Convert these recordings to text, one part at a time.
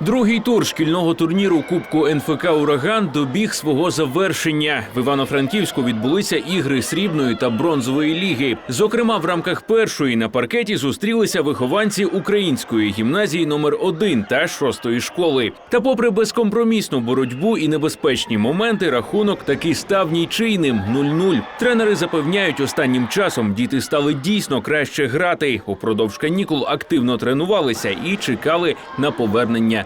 Другий тур шкільного турніру Кубку НФК Ураган добіг свого завершення. В Івано-Франківську відбулися ігри срібної та бронзової ліги. Зокрема, в рамках першої на паркеті зустрілися вихованці української гімназії номер 1 та шостої школи. Та, попри безкомпромісну боротьбу і небезпечні моменти, рахунок таки став нічийним 0-0. Тренери запевняють, останнім часом діти стали дійсно краще грати. Упродовж канікул активно тренувалися і чекали на повернення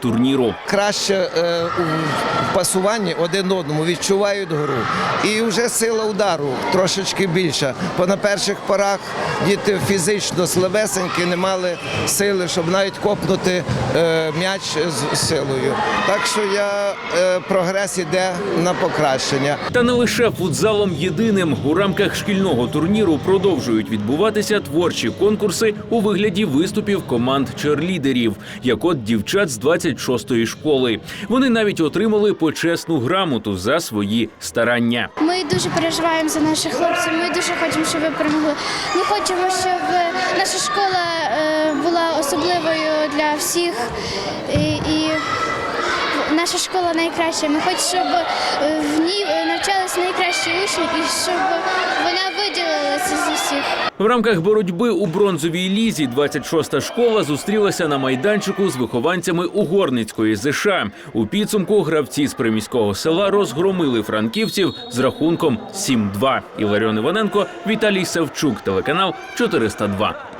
турніру. краще е, у пасуванні один одному відчувають гру. І вже сила удару трошечки більша. Бо на перших порах діти фізично слабесенькі, не мали сили, щоб навіть копнути е, м'яч з силою. Так що я е, прогрес іде на покращення. Та не лише футзалом єдиним у рамках шкільного турніру продовжують відбуватися творчі конкурси у вигляді виступів команд черлідерів, як от дівчат з 26-ї школи. Вони навіть отримали почесну грамоту за свої старання. Ми дуже переживаємо за наших хлопців. Ми дуже хочемо, щоб ви перемогли. Ми хочемо, щоб наша школа е, була особливою для всіх. І, наша школа найкраща. Ми хочемо, щоб е, в ній навчалися найкращі учні і щоб вона виділилася. В рамках боротьби у бронзовій лізі 26-та школа зустрілася на майданчику з вихованцями Угорницької ЗШ. У підсумку гравці з приміського села розгромили франківців з рахунком 7-2. Іларіон Іваненко, Віталій Савчук, телеканал 402.